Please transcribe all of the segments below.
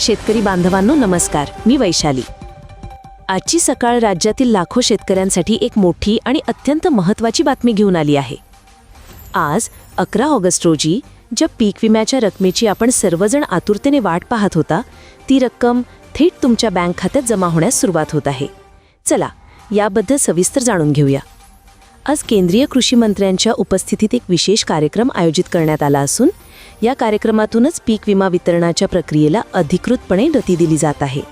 शेतकरी बांधवांनो नमस्कार. मी वैशाली. आजची सकाळ राज्यातील लाखो शेतकऱ्यांसाठी एक मोठी आणि अत्यंत महत्त्वाची बातमी घेऊन आली आहे. आज अकरा ऑगस्ट रोजी ज्या पीक विम्याच्या रकमेची आपण सर्वजण आतुरतेने वाट पाहत होता ती रक्कम थेट तुमच्या बँक खात्यात जमा होण्यास सुरुवात होत आहे. चला याबद्दल सविस्तर जाणून घेऊया. आज केंद्रीय कृषी मंत्र्यांच्या उपस्थितीत एक विशेष कार्यक्रम आयोजित करण्यात आला असून या कार्यक्रमातूनच पीक विमा वितरणाच्या प्रक्रियेला अधिकृतपणे गती दिली जात आहे.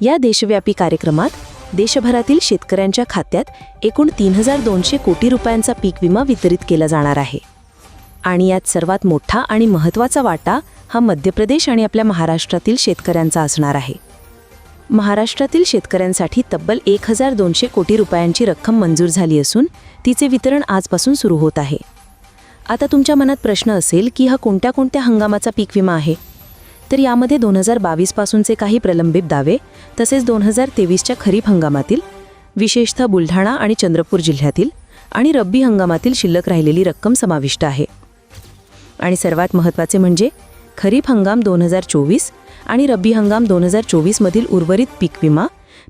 या देशव्यापी कार्यक्रमात देशभरातील शेतकऱ्यांच्या खात्यात एकूण तीन हजार दोनशे कोटी रुपयांचा पीक विमा वितरित केला जाणार आहे. आणि यात सर्वात मोठा आणि महत्त्वाचा वाटा हा मध्य प्रदेश आणि आपल्या महाराष्ट्रातील शेतकऱ्यांचा असणार आहे. महाराष्ट्रातील शेतकऱ्यांसाठी तब्बल एक हजार दोनशे कोटी रुपयांची रक्कम मंजूर झाली असून तिचे वितरण आजपासून सुरू होत आहे. आता तुमच्या मनात प्रश्न असेल की हा कोणत्या कोणत्या हंगामाचा पीक विमा आहे? तर यामध्ये दोन हजार बावीसपासूनचे काही प्रलंबित दावे तसेच दोन हजार तेवीसच्या खरीप हंगामातील विशेषतः बुलढाणा आणि चंद्रपूर जिल्ह्यातील आणि रब्बी हंगामातील शिल्लक राहिलेली रक्कम समाविष्ट आहे. आणि सर्वात महत्त्वाचे म्हणजे खरीप हंगाम दोन हजार चोवीस आणि रब्बी हंगाम दोन हजार चोवीसमधील उर्वरित पीक विमा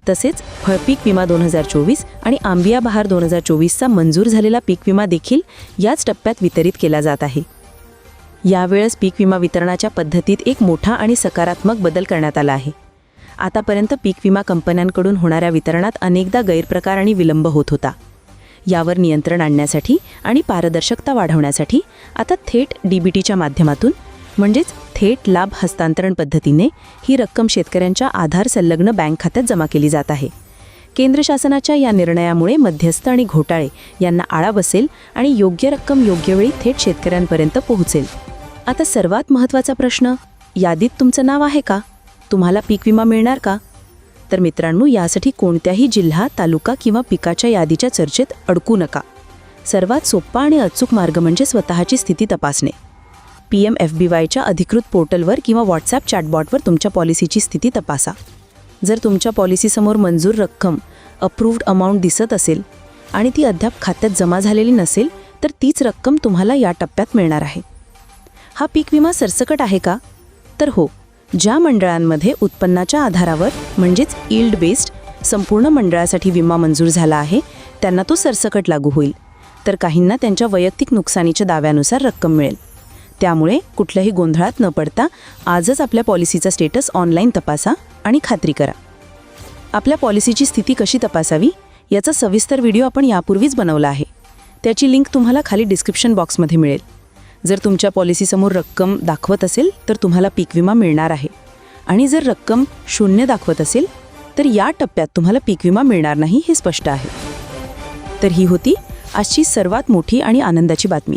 तसेच फळपीक विमा दोन हजार चोवीस आणि आंबिया बहार दोन हजार चोवीसचा मंजूर झालेला पीक विमा देखील याच टप्प्यात वितरित केला जात आहे. यावेळेस पीक विमा वितरणाच्या पद्धतीत एक मोठा आणि सकारात्मक बदल करण्यात आला आहे. आतापर्यंत पीक विमा कंपन्यांकडून होणाऱ्या वितरणात अनेकदा गैरप्रकार आणि विलंब होत होता. यावर नियंत्रण आणण्यासाठी आणि पारदर्शकता वाढवण्यासाठी आता थेट डीबीटीच्या माध्यमातून म्हणजेच थेट लाभ हस्तांतरण पद्धतीने ही रक्कम शेतकऱ्यांच्या आधार संलग्न बँक खात्यात जमा केली जात आहे. केंद्र शासनाच्या या निर्णयामुळे मध्यस्थ आणि घोटाळे यांना आळा बसेल आणि योग्य रक्कम योग्य वेळी थेट शेतकऱ्यांपर्यंत पोहोचेल. आता सर्वात महत्त्वाचा प्रश्न यादीत तुमचं नाव आहे का? तुम्हाला पीक विमा मिळणार का? तर मित्रांनो यासाठी कोणत्याही जिल्हा तालुका किंवा पिकाच्या यादीच्या चर्चेत अडकू नका. सर्वात सोपा आणि अचूक मार्ग म्हणजे स्वतःची स्थिती तपासणे. पी एम एफ बी वायच्या अधिकृत पोर्टलवर किंवा व्हॉट्सॲप चॅटबॉटवर तुमच्या पॉलिसीची स्थिती तपासा. जर तुमच्या पॉलिसीसमोर मंजूर रक्कम अप्रूव्ड अमाऊंट दिसत असेल आणि ती अद्याप खात्यात जमा झालेली नसेल तर तीच रक्कम तुम्हाला या टप्प्यात मिळणार आहे. हा पीक विमा सरसकट आहे का? तर हो ज्या मंडळांमध्ये उत्पन्नाच्या आधारावर म्हणजेच इल्ड बेस्ड संपूर्ण मंडळासाठी विमा मंजूर झाला आहे त्यांना तो सरसकट लागू होईल. तर काहींना त्यांच्या वैयक्तिक नुकसानीच्या दाव्यानुसार रक्कम मिळेल. त्यामुळे कुठल्याही गोंधळात न पडता आजच आपल्या पॉलिसीचा स्टेटस ऑनलाईन तपासा आणि खात्री करा. आपल्या पॉलिसीची स्थिती कशी तपासावी? याचा सविस्तर व्हिडिओ आपण यापूर्वीच बनवला आहे. त्याची लिंक तुम्हाला खाली डिस्क्रिप्शन बॉक्समध्ये मिळेल. जर तुमच्या पॉलिसीसमोर रक्कम दाखवत असेल तर तुम्हाला पीक विमा मिळणार आहे. आणि जर रक्कम शून्य दाखवत असेल तर या टप्प्यात तुम्हाला पीक विमा मिळणार नाही हे स्पष्ट आहे. तर ही होती आजची सर्वात मोठी आणि आनंदाची बातमी.